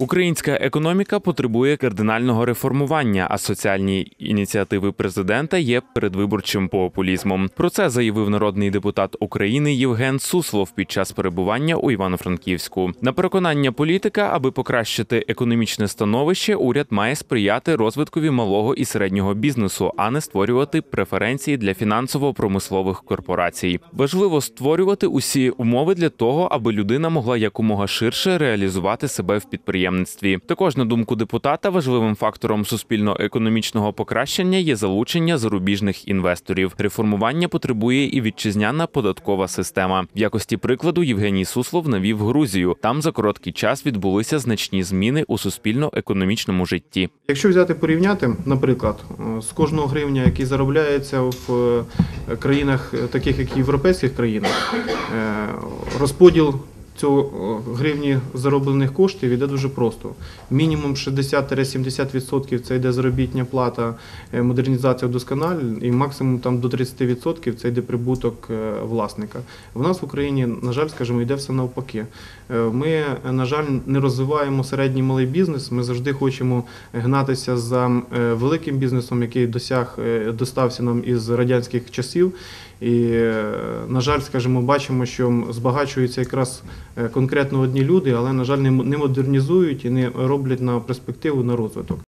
Українська економіка потребує кардинального реформування, а соціальні ініціативи президента є передвиборчим популізмом. Про це заявив народний депутат України Євген Суслов під час перебування у Івано-Франківську. На переконання політика, аби покращити економічне становище, уряд має сприяти розвиткові малого і середнього бізнесу, а не створювати преференції для фінансово-промислових корпорацій. Важливо створювати усі умови для того, аби людина могла якомога ширше реалізувати себе в підприємництві. Також, на думку депутата, важливим фактором суспільно-економічного покращення є залучення зарубіжних інвесторів. Реформування потребує і вітчизняна податкова система. В якості прикладу Євгеній Суслов навів Грузію. Там за короткий час відбулися значні зміни у суспільно-економічному житті. Якщо взяти порівняти, наприклад, з кожного гривня, який заробляється в е, країнах, е, таких як європейських країнах, е, розподіл цього е, гривні зароблених коштів іде дуже просто. Мінімум 60-70% це йде заробітня плата, е, модернізація вдосконалень, і максимум там до 30% це йде прибуток е, власника. В нас в Україні, на жаль, скажімо, йде все навпаки. Ми, на жаль, не розвиваємо середній малий бізнес. Ми завжди хочемо гнатися за великим бізнесом, який досяг достався нам із радянських часів. І, на жаль, скажімо, бачимо, що збагачуються якраз конкретно одні люди, але, на жаль, не модернізують і не роблять на перспективу на розвиток.